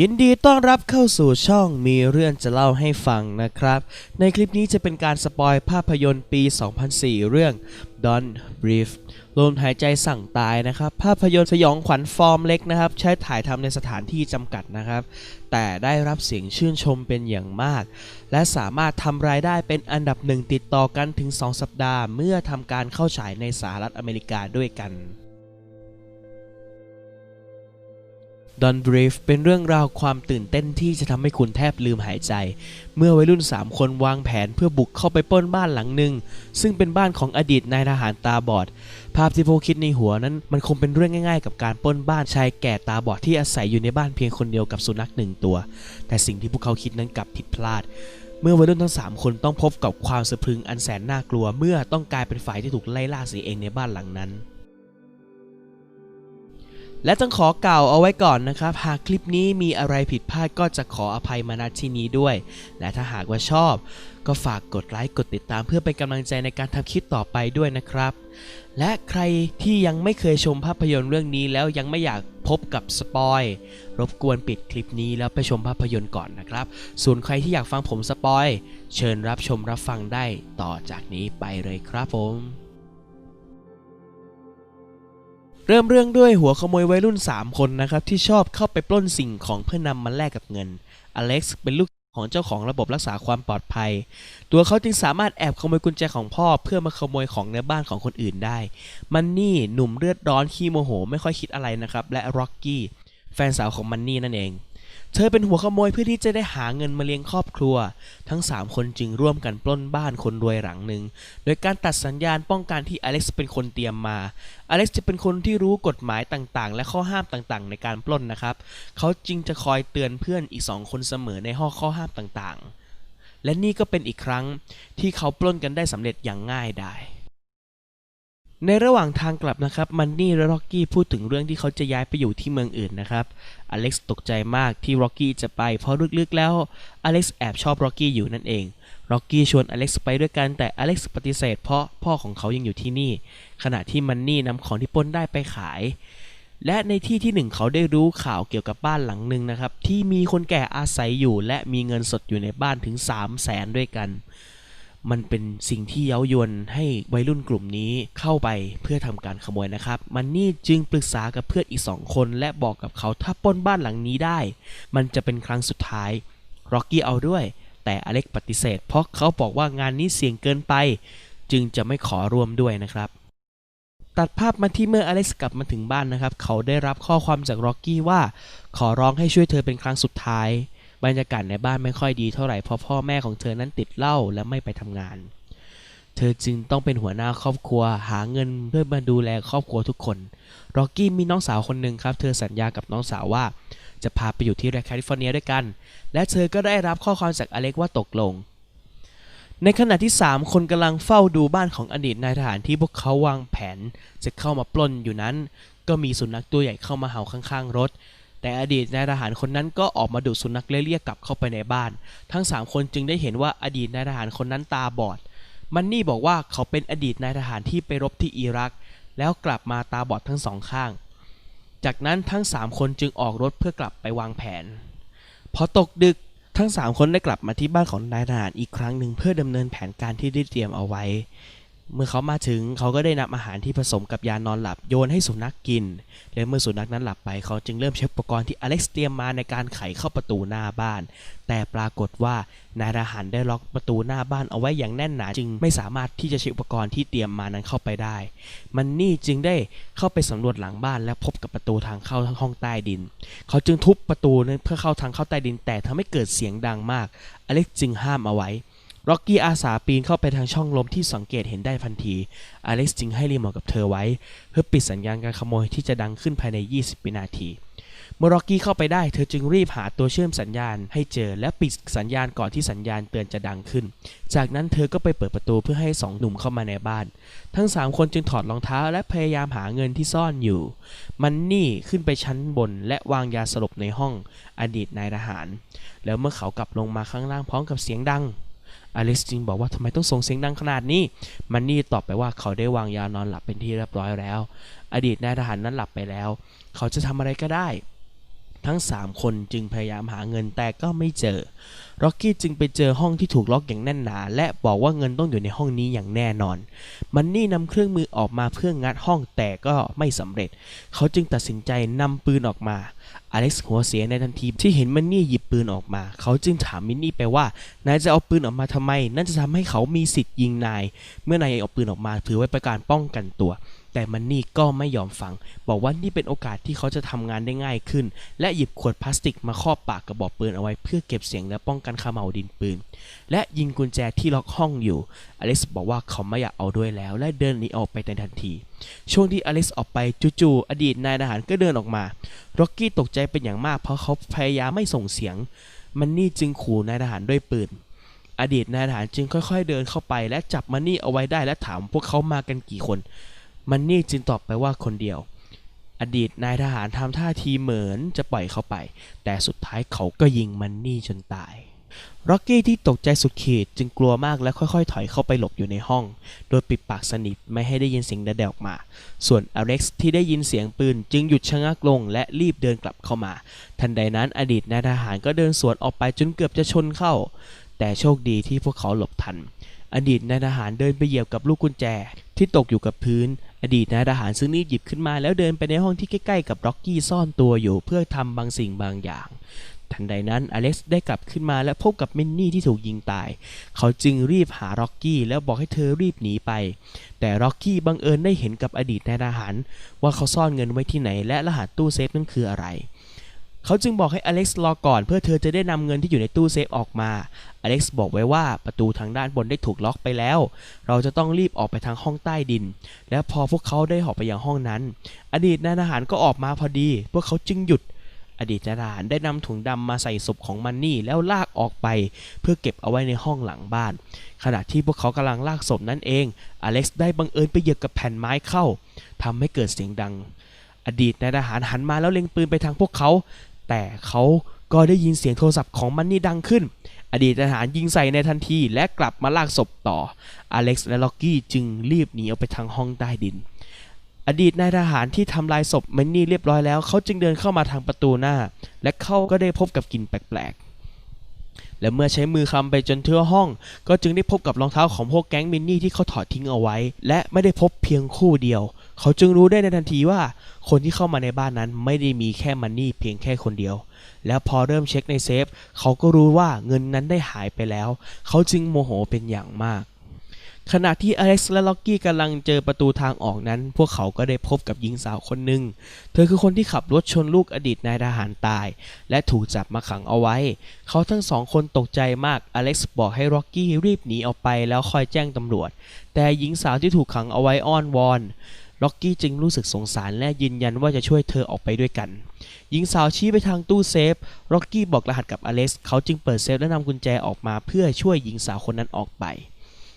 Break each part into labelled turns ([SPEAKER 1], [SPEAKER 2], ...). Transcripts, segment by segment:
[SPEAKER 1] ยินดีต้อนรับเข้าสู่ช่องมีเรื่องจะเล่าให้ฟังนะครับ ในคลิปนี้จะเป็นการสปอยภาพยนตร์ปี 2004 เรื่อง Don't Breathe ลมหายใจสั่งตายนะครับ ภาพยนตร์สยองขวัญฟอร์มเล็กนะครับ ใช้ถ่ายทำในสถานที่จำกัดนะครับ แต่ได้รับเสียงชื่นชมเป็นอย่างมาก และสามารถทำรายได้เป็นอันดับหนึ่งติดต่อกันถึง 2 สัปดาห์ เมื่อทำการเข้าฉายในสหรัฐอเมริกาด้วยกัน Don't Breathe เป็นเรื่องราวความตื่นเต้นที่จะทำให้คุณแทบลืมหายใจ เมื่อวัยรุ่น 3 คนวางแผนเพื่อบุกเข้าไปปล้นบ้านหลังหนึ่ง ซึ่งเป็นบ้านของอดีตนายทหารตาบอด ภาพที่พวกคิดในหัวนั้นมันคงเป็นเรื่องง่ายๆ กับการปล้นบ้านชายแก่ตาบอดที่อาศัยอยู่ในบ้านเพียงคนเดียวกับสุนัขหนึ่งตัว แต่สิ่งที่พวกเขาคิดนั้นกลับผิดพลาด เมื่อวัยรุ่นทั้ง 3 คนต้องพบกับความสะพรึงอันแสนน่ากลัว เมื่อต้องกลายเป็นฝ่ายที่ถูกไล่ล่าเสียเองในบ้านหลังนั้น และต้องขอกล่าวเอาไว้ก่อนนะครับ หากคลิปนี้มีอะไรผิดพลาดก็จะขออภัยมาณที่นี้ด้วย และถ้าหากว่าชอบ ก็ฝากกดไลค์กดติดตามเพื่อเป็นกำลังใจในการทำคลิปต่อไปด้วยนะครับ และใครที่ยังไม่เคยชมภาพยนตร์เรื่องนี้แล้วยังไม่อยากพบกับสปอยรบกวนปิดคลิปนี้แล้วไปชมภาพยนตร์ก่อนนะครับ ส่วนใครที่อยากฟังผมสปอยเชิญรับชมรับฟังได้ต่อจากนี้ไปเลยครับผม เริ่มเรื่องด้วยหัวขโมยวัยรุ่น 3 คนนะครับ ที่ชอบเข้าไปปล้นสิ่งของเพื่อนำมาแลกกับเงิน อเล็กซ์เป็นลูกของเจ้าของระบบรักษาความปลอดภัย ตัวเขาจึงสามารถแอบขโมยกุญแจของพ่อเพื่อมาขโมยของในบ้านของคนอื่นได้ มันนี่หนุ่มเลือดร้อนขี้โมโห ไม่ค่อยคิดอะไรนะครับ และร็อกกี้แฟนสาวของมันนี่นั่นเอง เธอเป็นหัวขโมยเพื่อที่จะได้หาเงินมาเลี้ยงครอบครัว ทั้ง 3 คนจึงร่วมกันปล้นบ้านคนรวยหลังหนึ่ง โดยการตัดสัญญาณป้องกันที่อเล็กซ์เป็นคนเตรียมมา อเล็กซ์จะเป็นคนที่รู้กฎหมายต่างๆ และข้อห้ามต่างๆ ในการปล้นนะครับ เขาจึงจะคอยเตือนเพื่อนอีก 2 คนเสมอในห้อข้อห้ามต่างๆ และนี่ก็เป็นอีกครั้งที่เขาปล้นกันได้สำเร็จอย่างง่ายดาย ในระหว่างทางกลับนะครับมันนี่และร็อกกี้พูดถึงเรื่องที่เขาจะย้ายไปอยู่ที่เมืองอื่นนะครับอเล็กซ์ตกใจมากที่ร็อกกี้จะไป เพราะลึกๆแล้วอเล็กซ์แอบชอบร็อกกี้อยู่นั่นเองร็อกกี้ชวนอเล็กซ์ไปด้วยกันแต่อเล็กซ์ปฏิเสธเพราะพ่อของเขายังอยู่ที่นี่ ขณะที่มันนี่นำของที่ปล้นได้ไปขาย และในที่ที่หนึ่งเขาได้รู้ข่าวเกี่ยวกับบ้านหลังหนึ่งนะครับที่มีคนแก่อาศัยอยู่ และมีเงินสดอยู่ในบ้านถึง 3 0 0แสนด้วยกัน มันเป็นสิ่งที่เย้ายวนให้วัยรุ่นกลุ่มนี้เข้าไปเพื่อทำการขโมยนะครับ มันนี่จึงปรึกษากับเพื่อนอีกสองคน และบอกกับเขาถ้าปล้นบ้านหลังนี้ได้ มันจะเป็นครั้งสุดท้ายร็อกกี้เอาด้วย แต่อเล็กปฏิเสธ เพราะเขาบอกว่างานนี้เสี่ยงเกินไป จึงจะไม่ขอร่วมด้วยนะครับ ตัดภาพมาที่เมื่ออเล็กซ์กลับมาถึงบ้านนะครับ เขาได้รับข้อความจากร็อกกี้ว่า ขอร้องให้ช่วยเธอเป็นครั้งสุดท้าย บรรยากาศในบ้านไม่ค่อยดีเท่าไหร่เพราะพ่อแม่ของเธอนั้นติดเหล้าและไม่ไปทำงาน เธอจึงต้องเป็นหัวหน้าครอบครัวหาเงินเพื่อมาดูแลครอบครัวทุกคนร็อกกี้มีน้องสาวคนหนึ่งครับ เธอสัญญากับน้องสาวว่า จะพาไปอยู่ที่รัฐแคลิฟอร์เนียด้วยกัน และเธอก็ได้รับข้อความจากอเล็กว่าตกลง ในขณะที่ 3 คนกำลังเฝ้าดูบ้านของอดีตนายทหารที่พวกเขาวางแผน จะเข้ามาปล้นอยู่นั้น ก็มีสุนัขตัวใหญ่เข้ามาเห่าข้างๆรถ แต่อดีตนายทหารคนนั้นก็ออกมาดูสุนัขและเรียกกลับเข้าไปในบ้าน ทั้ง 3 คนจึงได้เห็นว่าอดีตนายทหารคนนั้นตาบอด มันนี่บอกว่าเขาเป็นอดีตนายทหารที่ไปรบที่อิรัก แล้วกลับมาตาบอดทั้งสองข้าง จากนั้นทั้ง 3 คนจึงออกรถเพื่อกลับไปวางแผน พอตกดึกทั้ง 3 คนได้กลับมาที่บ้านของนายทหารอีกครั้งหนึ่งเพื่อดำเนินแผนการที่ได้เตรียมเอาไว้ เมื่อเขามาถึงเขาก็ได้นำอาหารที่ผสมกับยานอนหลับโยนให้สุนัขกกิน และเมื่อสุนัขนั้นหลับไปเขาจึงเริ่มใช้อุปกรณ์ที่อเล็กซ์เตรียมมาในการไขเข้าประตูหน้าบ้าน แต่ปรากฏว่านายทหารได้ล็อกประตูหน้าบ้านเอาไว้อย่างแน่นหนาจึงไม่สามารถที่จะใช้อุปกรณ์ที่เตรียมมานั้นเข้าไปได้ มันนี่จึงได้เข้าไปสำรวจหลังบ้าน และพบกับประตูทางเข้าทั้งห้องใต้ดิน เขาจึงทุบประตูนั้นเพื่อเข้าทางเข้าใต้ดิน แต่ทำให้เกิดเสียงดังมาก อเล็กซ์จึงห้ามเอาไว้ ร็อกกี้อาสาปีนเข้าไปทางช่องลมที่สังเกตเห็นได้ทันที อเล็กซ์จึงให้รีโมทกับเธอไว้ เพื่อปิดสัญญาณการขโมยที่จะดังขึ้นภายใน 20 วินาที เมื่อร็อกกี้เข้าไปได้ เธอจึงรีบหาตัวเชื่อมสัญญาณให้เจอและปิดสัญญาณก่อนที่สัญญาณเตือนจะดังขึ้น จากนั้นเธอก็ไปเปิดประตูเพื่อให้สองหนุ่มเข้ามาในบ้าน ทั้ง 3 คนจึงถอดรองเท้าและพยายามหาเงินที่ซ่อนอยู่ มันนี่ขึ้นไปชั้นบนและวางยาสลบในห้องอดีตนายทหาร แล้วเมื่อเขากลับลงมาข้างล่างพร้อมกับเสียงดัง อล็กซ์จึงบอกว่าทำไมต้องส่งเสียงดังขนาดนี้ มันนี่ตอบไปว่าเขาได้วางยานอนหลับเป็นที่เรียบร้อยแล้ว อดีตนายทหารนั้นหลับไปแล้ว เขาจะทำอะไรก็ได้ ทั้ง 3 คนจึงพยายามหาเงินแต่ก็ไม่เจอ ร็อกกี้จึงไปเจอห้องที่ถูกล็อกอย่างแน่นหนา และบอกว่าเงินต้องอยู่ในห้องนี้อย่างแน่นอน มันนี่นำเครื่องมือออกมาเพื่องัดห้องแต่ก็ไม่สำเร็จ เขาจึงตัดสินใจนำปืนออกมา อเล็กซ์หัวเสียในทันทีที่เห็นมันนี่หยิบปืนออกมา เขาจึงถามมินนี่ไปว่านายจะเอาปืนออกมาทำไม นั่นจะทำให้เขามีสิทธิ์ยิงนาย เมื่อนายเอาปืนออกมาถือไว้ป็นการป้องกันตัว แต่มันนี่ก็ไม่ยอมฟัง บอกว่านี่เป็นโอกาสที่เขาจะทำงานได้ง่ายขึ้น และหยิบขวดพลาสติกมาครอบปากกระบอกปืนเอาไว้เพื่อเก็บเสียงและป้องกันขม่าวดินปืน และยิงกุญแจที่ล็อกห้องอยู่ อเล็กซ์บอกว่าเขาไม่อยากเอาด้วยแล้ว และเดินหนีออกไปในทันที ช่วงที่อเล็กซ์ออกไปจู่ๆอดีตนายทหารก็เดินออกมาร็อกกี้ตกใจเป็นอย่างมากเพราะเขาพยายามไม่ส่งเสียง มันนี่จึงขู่นายทหารด้วยปืน อดีตนายทหารจึงค่อยๆเดินเข้าไป และจับมันนี่เอาไว้ได้และถามพวกเขามากันกี่คน มันนี่จึงตอบไปว่าคนเดียว อดีตนายทหารทำท่าทีเหมือนจะปล่อยเขาไป แต่สุดท้ายเขาก็ยิงมันนี่จนตาย ร็อกกี้ที่ตกใจสุดขีดจึงกลัวมากและค่อยๆ ถอยเข้าไปหลบอยู่ในห้อง โดยปิดปากสนิทไม่ให้ได้ยินเสียงใดๆออกมา ส่วนอเล็กซ์ที่ได้ยินเสียงปืนจึงหยุดชะงักลงและรีบเดินกลับเข้ามา ทันใดนั้นอดีตนายทหารก็เดินสวนออกไปจนเกือบจะชนเข้า แต่โชคดีที่พวกเขาหลบทัน อดีตนายทหารเดินไปเหยียบกับลูกกุญแจ ที่ตกอยู่กับพื้น อดีตนายทหารซึ่งรีบหยิบขึ้นมาแล้วเดินไปในห้องที่ใกล้ๆกับร็อกกี้ซ่อนตัวอยู่เพื่อทำบางสิ่งบางอย่าง ทันใดนั้นอเล็กซ์ได้กลับขึ้นมาและพบกับมินนี่ที่ถูกยิงตาย เขาจึงรีบหาร็อกกี้แล้วบอกให้เธอรีบหนีไป แต่ร็อกกี้บังเอิญได้เห็นกับอดีตนายทหาร ว่าเขาซ่อนเงินไว้ที่ไหน และรหัสตู้เซฟนั้นคืออะไร เขาจึงบอกให้อเล็กซ์รอก่อนเพื่อเธอจะได้นำเงินที่อยู่ในตู้เซฟออกมา อเล็กซ์บอกไว้ว่าประตูทางด้านบนได้ถูกล็อกไปแล้ว เราจะต้องรีบออกไปทางห้องใต้ดิน และพอพวกเขาได้ออกไปยังห้องนั้น อดีตนายทหารก็ออกมาพอดี พวกเขาจึงหยุด ดีตทหารได้นำถุงดำมาใส่ศพของมันนี่แล้วลากออกไป เพื่อเก็บเอาไว้ในห้องหลังบ้าน ขณะที่พวกเขากำลังลากศพนั่นเอง อเล็กซ์ได้บังเอิญไปเหยียบกับแผ่นไม้เข้าทำให้เกิดเสียงดัง อดีตนายทหารหันมาแล้วเล็งปืนไปทางพวกเขา แต่เขาก็ได้ยินเสียงโทรศัพท์ของมันนี่ดังขึ้น อดีตทหารยิงใส่ในทันทีและกลับมาลากศพต่อ อเล็กซ์และล็อกกี้จึงรีบหนีออกไปทางห้องใต้ดิน อดีตนายทหารที่ทำลายศพมันนี่เรียบร้อยแล้ว เขาจึงเดินเข้ามาทางประตูหน้า และเขาก็ได้พบกับกลิ่นแปลกๆ และเมื่อใช้มือคลำไปจนทั่วห้อง ก็จึงได้พบกับรองเท้าของพวกแก๊งมินนี่ที่เขาถอดทิ้งเอาไว้ และไม่ได้พบเพียงคู่เดียว เขาจึงรู้ได้ในทันทีว่า คนที่เข้ามาในบ้านนั้นไม่ได้มีแค่มันนี่เพียงแค่คนเดียว แล้วพอเริ่มเช็คในเซฟ เขาก็รู้ว่าเงินนั้นได้หายไปแล้ว เขาจึงโมโหเป็นอย่างมาก ขณะที่อเล็กซ์และล็อกกี้กำลังเจอประตูทางออกนั้น พวกเขาก็ได้พบกับหญิงสาวคนหนึ่ง เธอคือคนที่ขับรถชนลูกอดีตนายทหารตาย และถูกจับมาขังเอาไว้ เขาทั้งสองคนตกใจมาก อเล็กซ์บอกให้ล็อกกี้รีบหนีออกไปแล้วคอยแจ้งตำรวจ แต่หญิงสาวที่ถูกขังเอาไว้อ้อนวอนล็อกกี้จึงรู้สึกสงสารและยืนยันว่าจะช่วยเธอออกไปด้วยกัน หญิงสาวชี้ไปทางตู้เซฟ ล็อกกี้บอกรหัสกับอเล็กซ์ เขาจึงเปิดเซฟและนำกุญแจออกมาเพื่อช่วยหญิงสาวคนนั้นออกไป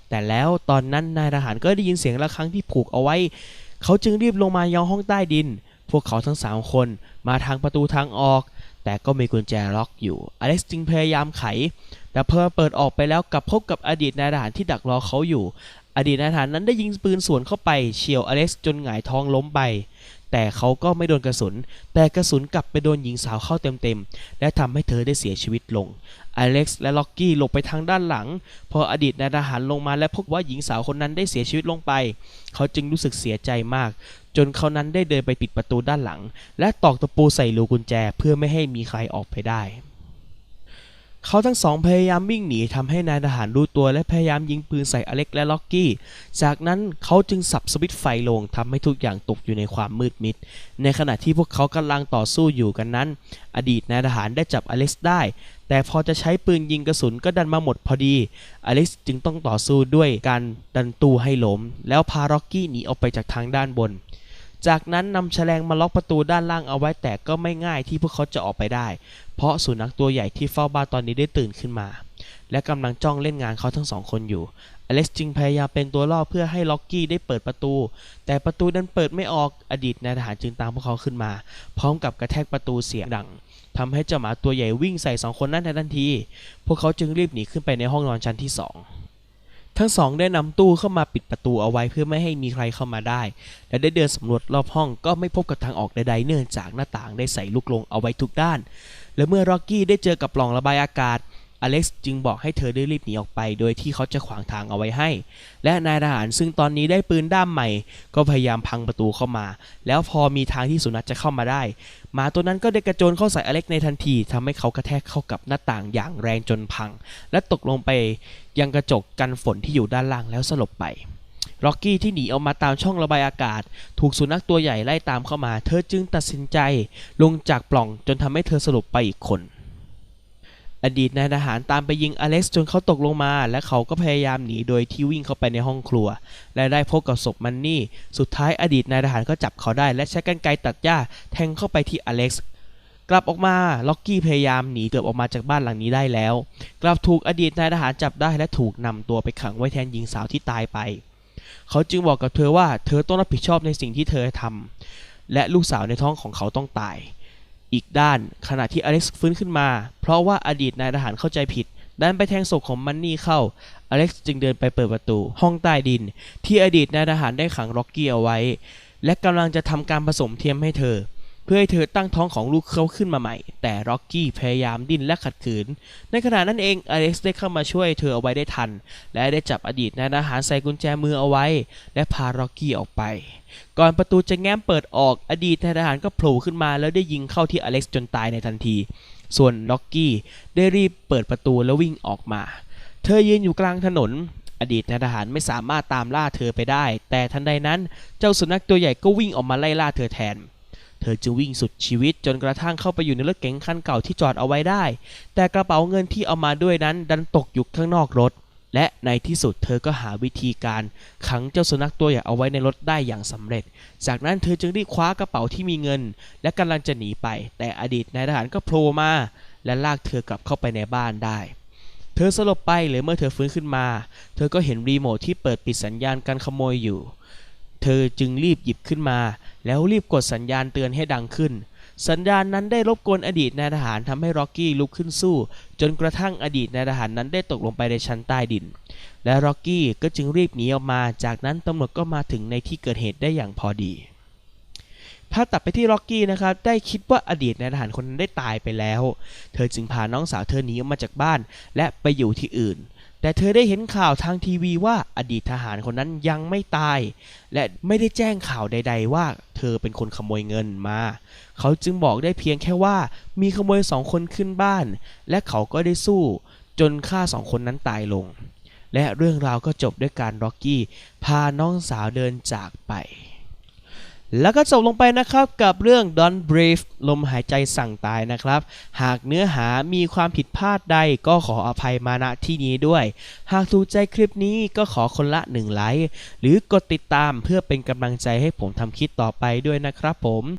[SPEAKER 1] แต่แล้วตอนนั้นนายทหารก็ได้ยินเสียงระฆังที่ผูกเอาไว้ เขาจึงรีบลงมายังห้องใต้ดิน พวกเขาทั้งสามคนมาทางประตูทางออก แต่ก็มีกุญแจล็อกอยู่ อเล็กซ์จึงพยายามไข แต่เพิ่เปิดออกไปแล้วกลับพบกับอดีตนายทหารที่ดักรอเขาอยู่ อดีตนายทหารนั้นได้ยิงปืนสวนเข้าไปเฉียวอเล็กซ์จนหงายท้องล้มไป แต่เขาก็ไม่โดนกระสุน แต่กระสุนกลับไปโดนหญิงสาวเข้าเต็มๆ และทำให้เธอได้เสียชีวิตลง อเล็กซ์และล็อกกี้หลบไปทางด้านหลัง พออดีตนายทหารลงมาและพบว่าหญิงสาวคนนั้นได้เสียชีวิตลงไป เขาจึงรู้สึกเสียใจมาก จนเขานั้นได้เดินไปปิดประตูด้านหลัง และตอกตะปูใส่รูกุญแจเพื่อไม่ให้มีใครออกไปได้ เขาทั้งสองพยายามวิ่งหนีทำให้นายทหารรู้ตัวและพยายามยิงปืนใส่อเล็กและล็อกกี้ จากนั้นเขาจึงสับสวิตช์ไฟลงทำให้ทุกอย่างตกอยู่ในความมืดมิด ในขณะที่พวกเขากำลังต่อสู้อยู่กันนั้น อดีตนายทหารได้จับอเล็กซ์ได้ แต่พอจะใช้ปืนยิงกระสุนก็ดันมาหมดพอดี อเล็กซ์จึงต้องต่อสู้ด้วยการดันตู้ให้ล้ม แล้วพาร็อกกี้หนีออกไปจากทางด้านบน จากนั้นนำแฉลงมาล็อกประตูด้านล่างเอาไว้แต่ก็ไม่ง่ายที่พวกเขาจะออกไปได้ เพราะสุนัขตัวใหญ่ที่เฝ้าบ้านตอนนี้ได้ตื่นขึ้นมา และกำลังจ้องเล่นงานเขาทั้งสองคนอยู่ อเล็กซ์จึงพยายามเป็นตัวล่อเพื่อให้ล็อกกี้ได้เปิดประตู แต่ประตูดันเปิดไม่ออกอดีตนายทหารจึงตามพวกเขาขึ้นมา พร้อมกับกระแทกประตูเสียงดังทำให้เจ้าหมาตัวใหญ่วิ่งใส่สองคนนั้นในทันที พวกเขาจึงรีบหนีขึ้นไปในห้องนอนชั้นที่สอง ทั้งสองได้นำตู้เข้ามาปิดประตูเอาไว้เพื่อไม่ให้มีใครเข้ามาได้ และได้เดินสำรวจรอบห้องก็ไม่พบกับทางออกใดๆ เนื่องจากหน้าต่างได้ใส่ลูกลงเอาไว้ทุกด้าน และเมื่อร็อกกี้ได้เจอกับปล่องระบายอากาศ อเล็กซ์จึงบอกให้เธอได้รีบหนีออกไป โดยที่เขาจะขวางทางเอาไว้ให้ และนายทหารซึ่งตอนนี้ได้ปืนด้ามใหม่ ก็พยายามพังประตูเข้ามา แล้วพอมีทางที่สุนัขจะเข้ามาได้หมาตัวนั้นก็ได้กระโจนเข้าใส่อเล็กในทันทีทำให้เขากระแทกเข้ากับหน้าต่างอย่างแรงจนพัง และตกลงไปยังกระจกกันฝนที่อยู่ด้านล่างแล้วสลบไปร็อกกี้ที่หนีออกมาตามช่องระบายอากาศ ถูกสุนัขตัวใหญ่ไล่ตามเข้ามา เธอจึงตัดสินใจ ลงจากปล่องจนทำให้เธอสลบไปอีกคน อดีตนายทหารตามไปยิงอเล็กซ์จนเขาตกลงมา และเขาก็พยายามหนีโดยที่วิ่งเข้าไปในห้องครัว และได้พบกับศพมันนี่ สุดท้ายอดีตนายทหารก็จับเขาได้ และใช้กรรไกรตัดหญ้าแทงเข้าไปที่อเล็กซ์กลับออกมาล็อกกี้พยายามหนีเกือบออกมาจากบ้านหลังนี้ได้แล้ว กลับถูกอดีตนายทหารจับได้และถูกนำตัวไปขังไว้แทนหญิงสาวที่ตายไป เขาจึงบอกกับเธอว่าเธอต้องรับผิดชอบในสิ่งที่เธอทำและลูกสาวในท้องของเขาต้องตาย อีกด้านขณะที่อเล็กซ์ฟื้นขึ้นมา เพราะว่าอดีตนายทหารเข้าใจผิดดันไปแทงศพของมันนี่เข้า อเล็กซ์จึงเดินไปเปิดประตู ห้องใต้ดิน ที่อดีตนายทหารได้ขังล็อกกี้เอาไว้ และกำลังจะทำการผสมเทียมให้เธอ เพื่อให้เธอตั้งท้องของลูกเขาขึ้นมาใหม่ แต่ร็อกกี้พยายามดิ้นและขัดขืน ในขณะนั้นเองอเล็กซ์ได้เข้ามาช่วยเธอเอาไว้ได้ทัน และได้จับอดีตนายทหารใส่กุญแจมือเอาไว้ และพาร็อกกี้ออกไป ก่อนประตูจะแง้มเปิดออกอดีตนายทหารก็โผล่ขึ้นมาแล้วได้ยิงเข้าที่อเล็กซ์จนตายในทันที ส่วนล็อกกี้ได้รีบเปิดประตูแล้ววิ่งออกมา เธอยืนอยู่กลางถนนอดีตนายทหารไม่สามารถตามล่าเธอไปได้ แต่ทันใดนั้นเจ้าสุนัขตัวใหญ่ก็วิ่งออกมาไล่ล่าเธอแทน เธอจึงวิ่งสุดชีวิตจนกระทั่งเข้าไปอยู่ในรถเก๋งคันเก่าที่จอดเอาไว้ได้ แต่กระเป๋าเงินที่เอามาด้วยนั้นดันตกอยู่ข้างนอกรถ และในที่สุดเธอก็หาวิธีการขังเจ้าสุนัขตัวใหญ่เอาไว้ในรถได้อย่างสำเร็จ จากนั้นเธอจึงรีบคว้ากระเป๋าที่มีเงิน และกำลังจะหนีไป แต่อดีตนายทหารก็โผล่มา และลากเธอกลับเข้าไปในบ้านได้เธอสลบไปหรือเมื่อเธอฟื้นขึ้นมา เธอก็เห็นรีโมทที่เปิดปิดสัญญาณการขโมยอยู่ เธอจึงรีบหยิบขึ้นมา แล้วรีบกดสัญญาณเตือนให้ดังขึ้น สัญญาณนั้นได้รบกวนอดีตนายทหารทำให้ร็อกกี้ลุกขึ้นสู้ จนกระทั่งอดีตนายทหารนั้นได้ตกลงไปในชั้นใต้ดิน และร็อกกี้ก็จึงรีบหนีออกมา จากนั้นตำรวจก็มาถึงในที่เกิดเหตุได้อย่างพอดีภาพตัดไปที่ร็อกกี้นะครับ ได้คิดว่าอดีตนายทหารคนนั้นได้ตายไปแล้ว เธอจึงพาน้องสาวเธอหนีออกมาจากบ้าน และไปอยู่ที่อื่น แต่เธอได้เห็นข่าวทางทีวีว่าอดีตทหารคนนั้นยังไม่ตาย และไม่ได้แจ้งข่าวใด ๆ ว่าเธอเป็นคนขโมยเงินมา เขาจึงบอกได้เพียงแค่ว่ามีขโมยสองคนขึ้นบ้าน และเขาก็ได้สู้ จนฆ่าสองคนนั้นตายลง และเรื่องราวก็จบด้วยการร็อกกี้พาน้องสาวเดินจากไป แล้วก็จบลงไปนะครับกับเรื่อง Don't Breathe ลมหายใจสั่งตายนะครับ หากเนื้อหามีความผิดพลาดใดก็ขออภัยมาณที่นี้ด้วย หากถูกใจคลิปนี้ก็ขอคนละ1ไลค์หรือกดติดตามเพื่อเป็นกำลังใจให้ผมทำคลิปต่อไปด้วยนะครับผม